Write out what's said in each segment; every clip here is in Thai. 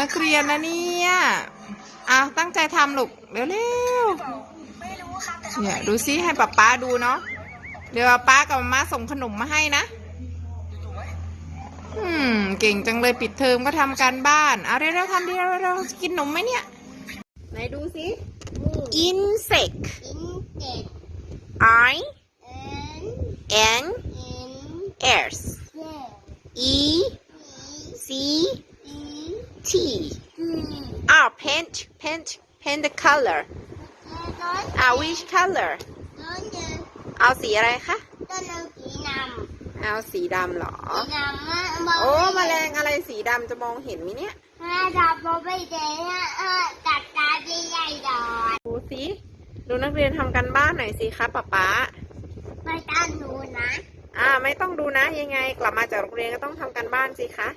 นักเรียนนะเนี่ยอะตั้งใจทำลูกเร็วไม่รู้ครับแต่ๆเขาเนี่ยดูซิให้ป๊าป๊าดูเนาะเดี๋ยวป๊ากับมาม่าส่งขนมมาให้นะอืมเก่งจังเลยปิดเทอมก็ทำการบ้านเอาเร็วๆทำดีเร็วๆกินนมไหมเนี่ย ไหนดูซิ insect อินเจ็ด I เอ็น N เอ็น S เจ็ด E อี C อี T อี ah paint paint paint the color ต้นอ่า which color ต้นเดินเอาสีอะไรคะต้นเดินสีนเอาสีดำเหรอำสีนำมาโอ้แมลงอะไรสีดำจะมองเห็นไหมเนี่ยแม่จับโบไปเจ๊เออกัดตาใหญ่ๆดอนดูสิ ดูนักเรียนทำกันบ้านหน่อยสิคะป๊าป๊าไปตามหนูนะ อ่า ไม่ต้องดูนะ ยังไง กลับมาจากโรงเรียนก็ต้องทำกันบ้านสิคะ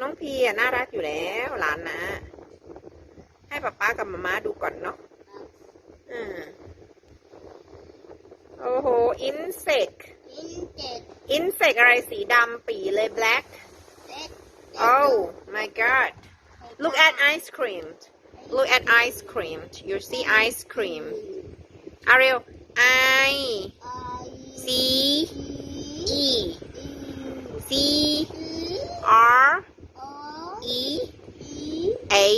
น้องพีอะน่ารักอยู่แล้วหลานนะ ให้ป๊าป๊ากับมาม่าดูก่อนเนาะอ่าโอ้โห insect อินเจ็ด insect อะไรสีดำปีเลย black เจ็ด oh my god look at ice cream look at ice cream you see ice cream อาเร็ว I ไอ C อี E C อี R โอ E อี A เอ้ย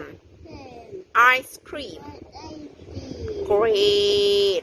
M เจ็ด ice cream ไอซี great